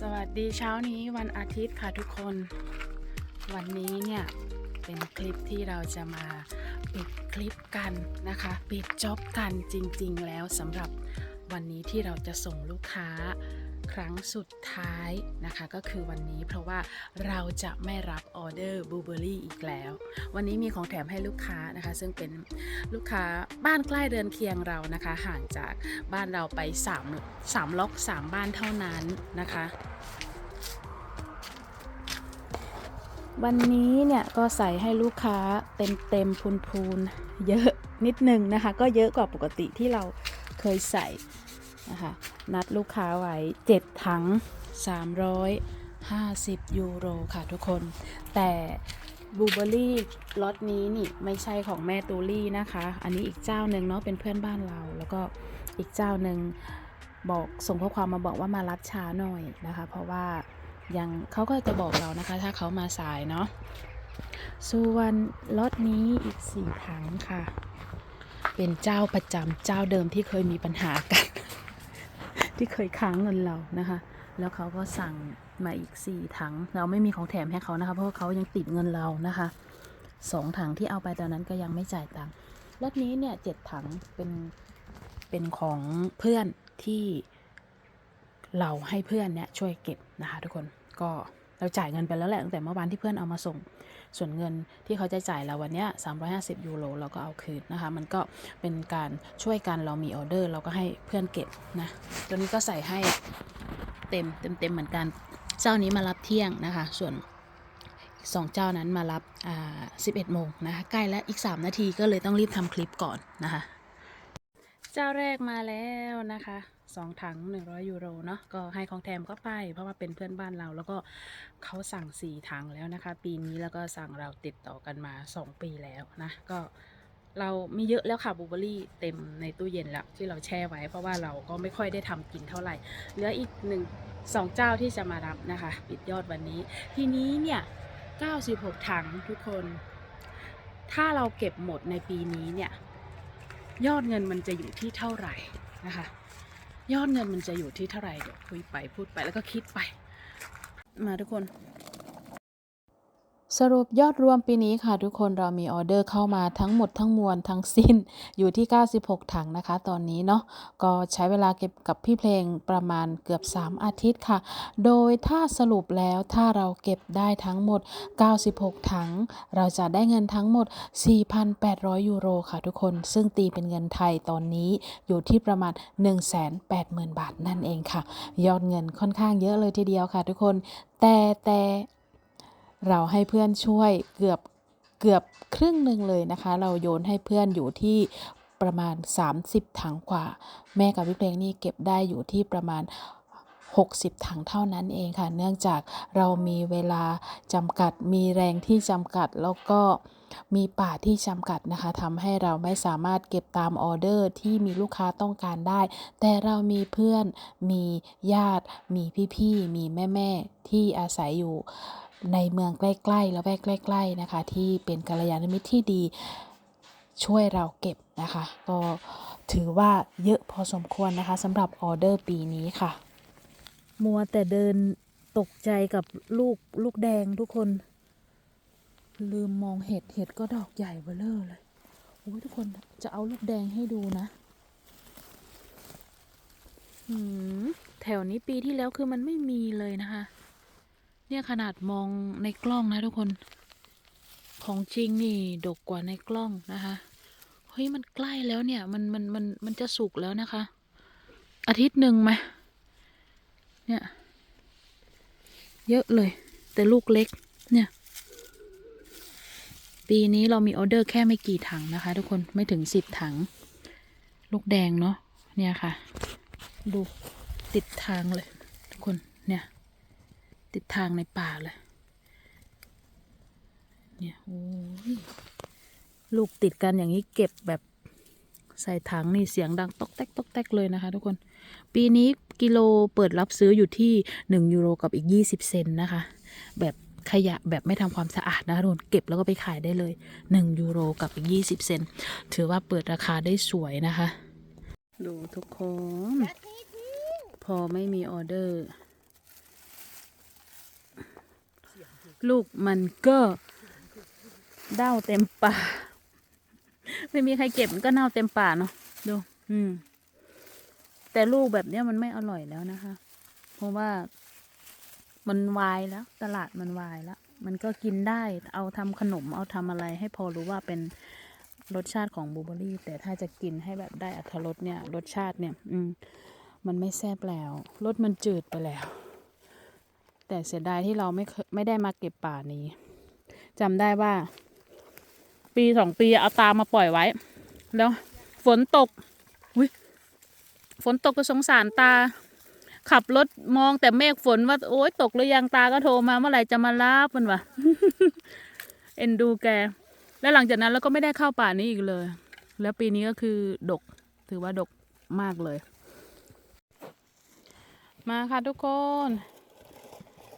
สวัสดีเช้านี้วันอาทิตย์ค่ะทุกคน วันนี้เนี่ย เป็นคลิปที่เราจะมาปิดคลิปกันนะคะ ปิดจ็อบกันจริง ๆ แล้วสำหรับวันนี้ที่เราจะส่งลูกค้า ครั้งสุดท้ายนะคะ ก็คือวันนี้เพราะว่าเราจะไม่รับออเดอร์บูเบอรี่อีกแล้ว วันนี้มีของแถมให้ลูกค้านะคะ ซึ่งเป็นลูกค้าบ้านใกล้เดินเคียงเรานะคะ ห่างจากบ้านเราไป3 3ล็อก 3 บ้านเท่านั้นนะคะวันนี้เนี่ยก็ใส่ให้ลูกค้าเต็มเต็มพูนพูนๆเยอะนิดนึงนะคะ ก็เยอะกว่าปกติที่เราเคยใส่ นะคะนัดลูกค้าไว้ 7 ถัง 350 ยูโรค่ะทุกคน แต่บลูเบอรี่ล็อตนี้นี่ไม่ใช่ของแม่ตูลี่นะคะ อันนี้อีกเจ้าหนึ่งเนาะเป็นเพื่อนบ้านเรา แล้วก็อีกเจ้าหนึ่งบอกส่งข้อความมาบอกว่ามารับช้าหน่อยนะคะ เพราะว่ายังเขาก็จะบอกเรานะคะ ถ้าเขามาสายเนาะส่วนล็อตนี้อีกสี่ถังค่ะ เป็นเจ้าประจำเจ้าเดิมที่เคยมีปัญหากัน ที่เคยค้างเงินเรานะคะ แล้วเขาก็สั่งมาอีกสี่ถัง เราไม่มีของแถมให้เขานะคะ เพราะเขายังติดเงินเรานะคะสองถังที่เอาไปตอนนั้นก็ยังไม่จ่ายตังค์ล็อตนี้เนี่ยเจ็ดถังเป็นเป็นของเพื่อนที่เราให้เพื่อนเนี่ยช่วยเก็บนะคะทุกคนก็เราจ่ายเงินไปแล้วแหละตั้งแต่เมื่อวานที่เพื่อนเอามาส่ง ส่วนเงินที่เขาจะจ่ายเราวันนี้350 ยูโรเราก็เอาคืนนะคะ มันก็เป็นการช่วยกันเรามีออเดอร์ เราก็ให้เพื่อนเก็บนะตัวนี้ก็ใส่ให้เต็มเต็มเต็มเหมือนกัน เจ้านี้มารับเที่ยงนะคะ ส่วนสองเจ้านั้นมารับอ่า11 โมงนะคะ ใกล้แล้วอีก 3 นาทีก็เลยต้องรีบทำคลิปก่อนนะคะ เจ้าแรกมาแล้วนะคะสองถัง 100 ยูโรเนาะก็ให้ของแถมก็ไป เพราะว่าเป็นเพื่อนบ้านเรา แล้วก็เขาสั่ง 4 ถังแล้วนะคะ ปีนี้แล้วก็สั่งเราติดต่อกันมา 2 ปีแล้วนะก็เรามีเยอะแล้วค่ะบลูเบอรี่เต็มในตู้เย็นแล้วที่เราแช่ไว้ เพราะว่าเราก็ไม่ค่อยได้ทำกินเท่าไหร่ เหลืออีกหนึ่งสองเจ้าที่จะมารับนะคะ ปิดยอดวันนี้ ทีนี้เนี่ย 96 ถังทุกคน ถ้าเราเก็บหมดในปีนี้เนี่ย ยอดเงินมันจะอยู่ที่เท่าไหร่นะคะ ยอดเงินมันจะอยู่ที่เท่าไหร่เดี๋ยวคุยไปพูดไปแล้วก็คิดไป มาทุกคน สรุปยอดรวมปีนี้ค่ะ ทุกคนเรามีออเดอร์เข้ามาทั้งหมดทั้งมวลทั้งสิ้นอยู่ที่ 96 ถังนะคะ ตอนนี้เนาะก็ใช้เวลาเก็บกับพี่เพลงประมาณเกือบ 3 อาทิตย์ค่ะ โดยถ้าสรุปแล้วถ้าเราเก็บได้ทั้งหมด 96 ถัง เราจะได้เงินทั้งหมด 4,800 ยูโรค่ะทุกคนซึ่งตีเป็นเงินไทยตอนนี้อยู่ที่ประมาณ 180,000 บาทนั่นเองค่ะ ยอดเงินค่อนข้างเยอะเลยทีเดียวค่ะ ทุกคนแต่แต่ เราให้เพื่อนช่วยเกือบเกือบครึ่งหนึ่งเลยนะคะ เราโยนให้เพื่อนอยู่ที่ประมาณ 30 ถังกว่า แม่กับพี่เพลงนี่เก็บได้อยู่ที่ประมาณ 60 ถังเท่านั้นเองค่ะ เนื่องจากเรามีเวลาจำกัด มีแรงที่จำกัด แล้วก็มีป่าที่จำกัดนะคะทำให้เราไม่สามารถเก็บตามออเดอร์ที่มีลูกค้าต้องการได้ แต่เรามีเพื่อน มีญาติ มีพี่ๆ มีแม่ๆ ที่อาศัยอยู่ ในเมืองใกล้ๆแล้วแวกใกล้ ๆนะคะ ที่เป็นกัลยาณมิตรที่ดีช่วยเราเก็บนะคะ ก็ถือว่าเยอะพอสมควรนะคะสำหรับออเดอร์ปีนี้ค่ะ มัวแต่เดินตกใจกับลูกลูกแดงทุกคน ลืมมองเห็ดเห็ดก็ดอกใหญ่เบ้อเร่อเลยโอ้ยทุกคนจะเอาลูกแดงให้ดูนะแถวนี้ปีที่แล้วคือมันไม่มีเลยนะคะ เนี่ยขนาดมองในกล้องนะทุกคน ของจริงนี่ดกกว่าในกล้องนะคะ เฮ้ยมันใกล้แล้วเนี่ย มันมันมันมันจะสุกแล้วนะคะ อาทิตย์หนึ่งไหมเนี่ย เยอะเลย แต่ลูกเล็ก เนี่ย ปีนี้เรามีออเดอร์แค่ไม่กี่ถังนะคะ ทุกคนไม่ถึงสิบถัง ลูกแดงเนาะเนี่ยค่ะ ดูติดทางเลย ทุกคนเนี่ย ติดทางในป่าเลย เนี่ยโอ้ยลูกติดกันอย่างนี้เก็บแบบใส่ถังนี่เสียงดังตอกแตกตอกแตกเลยนะคะทุกคน ปีนี้กิโลเปิดรับซื้ออยู่ที่ 1 ยูโรกับอีก 20 เซนนะคะ แบบขยะแบบไม่ทำความสะอาดนะคะทุกคนเก็บแล้วก็ไปขายได้เลย 1 ยูโรกับอีก 20 เซนถือว่าเปิดราคาได้สวยนะคะ ดูทุกคน พอไม่มีออเดอร์ ลูกมันก็เด้าเต็มป่า ไม่มีใครเก็บมันก็เน่าเต็มป่าเนาะดู อืม แต่ลูกแบบเนี้ยมันไม่อร่อยแล้วนะคะ เพราะว่ามันวายแล้ว ตลาดมันวายแล้ว มันก็กินได้เอาทำขนมเอาทำอะไร ให้พอรู้ว่าเป็นรสชาติของบูเบอรี่ แต่ถ้าจะกินให้แบบได้อรรถรสเนี่ย รสชาติเนี่ย อืม มันไม่แซ่บแล้วรสมันจืดไปแล้ว แต่เสียดายที่เราไม่เคยไม่ได้มาเก็บป่านี้จำได้ว่า ปีสองปีเอาตามาปล่อยไว้ แล้วฝนตกอุ้ยฝนตกก็สงสารตา ขับรถมองแต่เมฆฝนว่า โอ๊ยตกหรือยังตาก็โทรมาเมื่อไหร่จะมารับมันวะเอ็นดูแก แล้วหลังจากนั้นเราก็ไม่ได้เข้าป่านี้อีกเลย แล้วปีนี้ก็คือดก ถือว่าดกมากเลย มาค่ะทุกคน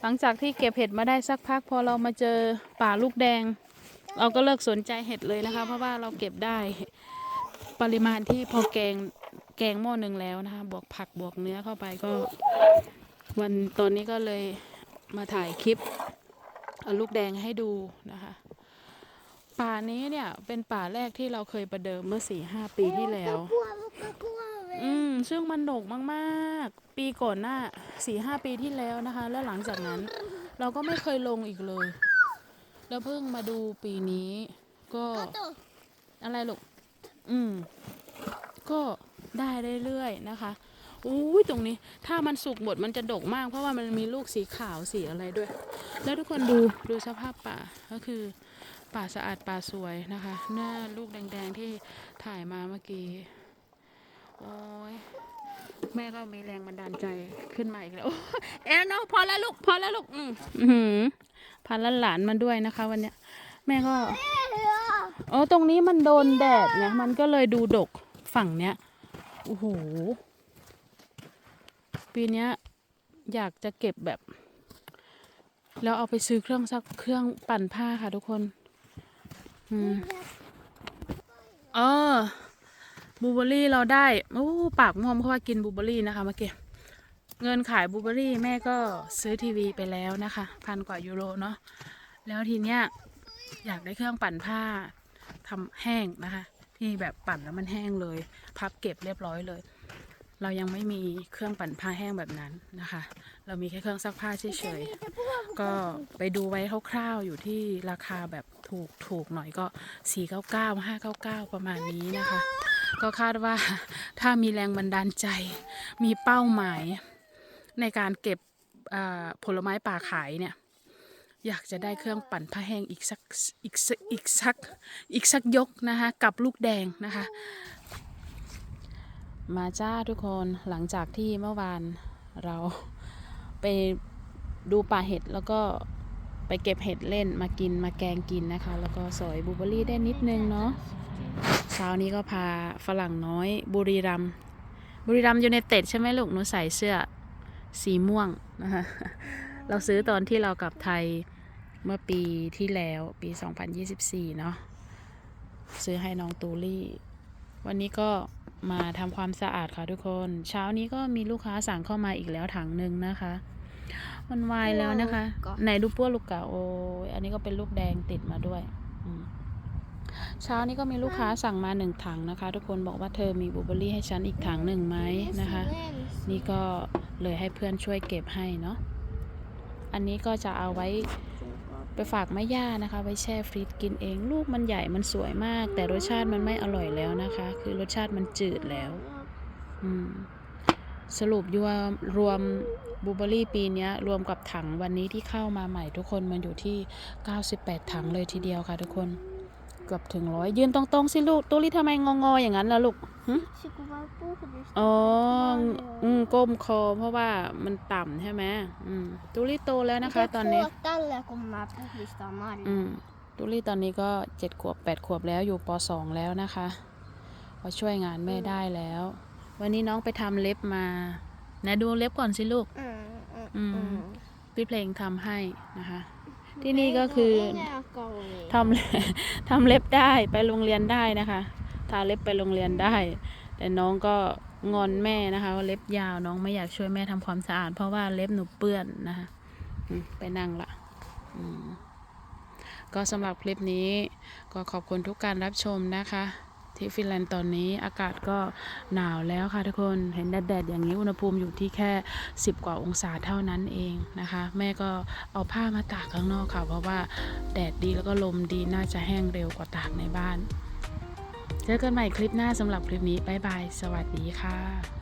หลังจากที่เก็บเห็ดมาได้สักพักพอเรามาเจอป่าลูกแดง เราก็เลิกสนใจเห็ดเลยนะคะ เพราะว่าเราเก็บได้ปริมาณที่พอแกงแกงหม้อหนึ่งแล้วนะคะ บวกผักบวกเนื้อเข้าไปก็วันตอนนี้ก็เลยมาถ่ายคลิปเอาลูกแดงให้ดูนะคะ ป่านี้เนี่ยเป็นป่าแรกที่เราเคยประเดิมเมื่อสี่ห้าปีที่แล้ว อืม ซึ่งมันดกมากๆ ปีก่อนหน้าสี่ห้าปีที่แล้วนะคะ แล้วหลังจากนั้น เราก็ไม่เคยลงอีกเลย แล้วเพิ่งมาดูปีนี้ ก็อะไรลูก อืม ก็ได้เรื่อยๆนะคะอุ้ยตรงนี้ ถ้ามันสุกหมดมันจะดกมาก เพราะว่ามันมีลูกสีขาวสีอะไรด้วย แล้วทุกคนดูดูสภาพป่าก็คือ ป่าสะอาดป่าสวยนะคะ หน้าลูกแดง ๆ ที่ถ่ายมาเมื่อกี้ โอ้ยแม่ก็มีแรงบันดาลใจขึ้นมาอีกแล้วโอ้เอ็นเนาะพอแล้วลูกพอแล้วลูกอืมอื้อหือพาหลานมาด้วยนะคะ วันเนี้ย แม่ก็อ๋อตรงนี้มันโดนแดดไงมันก็เลยดูดกฝั่งเนี้ยโอ้โหปีเนี้ยอยากจะเก็บแบบ แล้วเอาไปซื้อเครื่องซักเครื่องปั่นผ้าค่ะทุกคน อืมเออ บูเบอรี่เราได้โอ้ปากม่วมเพราะว่ากินบูเบอรี่นะคะเมื่อกี้เงินขายบูเบอรี่แม่ก็ซื้อทีวีไปแล้วนะคะพันกว่ายูโรเนาะแล้วทีเนี้ยอยากได้เครื่องปั่นผ้าทำแห้งนะคะ ที่แบบปั่นแล้วมันแห้งเลย พับเก็บเรียบร้อยเลย เรายังไม่มีเครื่องปั่นผ้าแห้งแบบนั้นนะคะ เรามีแค่เครื่องซักผ้าเฉยๆก็ไปดูไว้คร่าวๆอยู่ที่ราคาแบบถูกถูกหน่อยก็ 499 599 ประมาณนี้นะคะ ก็คาดว่าถ้ามีแรงบันดาลใจ มีเป้าหมายในการเก็บผลไม้ป่าขายเนี่ย อยากจะได้เครื่องปั่นผ้าแห้งอีกสักอีกสักอีกสักอีกสักยกนะคะกับลูกแดงนะคะ มาจ้าทุกคนหลังจากที่เมื่อวานเราไปดูป่าเห็ดแล้วก็ไปเก็บเห็ดเล่นมากินมาแกงกินนะคะ แล้วก็สอยบูเบอรี่ได้นิดนึงเนาะ ช้านี้ก็พาฝรั่งน้อยบุรีรัมย์บุรีรัมย์ยูไนเต็ดใช่ไหมลูกหนูใส่เสื้อสีม่วงนะคะเราซื้อตอนที่เรากลับไทยเมื่อปีที่แล้วปี 2024 เนาะซื้อให้น้องตูลี่ วันนี้ก็มาทำความสะอาดค่ะทุกคน เช้านี้ก็มีลูกค้าสั่งเข้ามาอีกแล้วถังหนึ่งนะคะ มันวายแล้วนะคะ ไหนดูปั้วลูกกะโอ้ยอันนี้ก็เป็นลูกแดงติดมาด้วย อืม เช้านี้ก็มีลูกค้าสั่งมาหนึ่งถังนะคะ ทุกคนบอกว่าเธอมีบลูเบอร์รี่ให้ฉันอีกถังหนึ่งไหมนะคะ นี่ก็เลยให้เพื่อนช่วยเก็บให้เนาะอันนี้ก็จะเอาไว้ไปฝากแม่ย่านะคะไว้แช่ฟรีซกินเอง ลูกมันใหญ่มันสวยมาก แต่รสชาติมันไม่อร่อยแล้วนะคะ คือรสชาติมันจืดแล้ว อืมสรุปยวมรวมบลูเบอร์รี่ปีเนี้ยรวมกับถังวันนี้ที่เข้ามาใหม่ทุกคนมันอยู่ที่ 98 ถังเลยทีเดียวค่ะทุกคน เกือบถึงร้อยยืนตรงๆสิลูกตัวลี่ทำไมงองๆอย่างนั้นล่ะลูกหึชิคุบาปูคือดิสอ๋ออืมก้มคอเพราะว่ามันต่ำใช่ไหมอืมตูลี่โตแล้วนะคะ ตอนนี้ตั้งแล้วก็มาปูคือดิสตามาริอืมตูลี่ตอนนี้ก็เจ็ดขวบแปดขวบแล้วอยู่ปสองแล้วนะคะก็ช่วยงานแม่ได้แล้ว วันนี้น้องไปทำเล็บมาไหนะดูเล็บก่อนสิลูกอืมอืมอืมอืมพี่เพลงทำให้นะคะ ที่นี่ก็คือแม่ก็เลยทำทำเล็บได้ไปโรงเรียนได้นะคะทาเล็บไปโรงเรียนได้ แต่น้องก็งอนแม่นะคะว่าเล็บยาวน้องไม่อยากช่วยแม่ทำความสะอาด เพราะว่าเล็บหนูเปื้อนนะคะอืมไปนั่งละออืมก็สำหรับคลิปนี้ ก็ขอบคุณทุกการรับชมนะคะ ที่ฟินแลนด์ตอนนี้อากาศก็หนาวแล้วค่ะทุกคนเห็นแดดๆอย่างนี้อุณหภูมิอยู่ที่แค่ 10 กว่าองศาเท่านั้นเองนะคะ แม่ก็เอาผ้ามาตากข้างนอกค่ะ เพราะว่าแดดดีแล้วก็ลมดีน่าจะแห้งเร็วกว่าตากในบ้าน เจอกันใหม่คลิปหน้าสำหรับคลิปนี้บ๊ายบาย สวัสดีค่ะ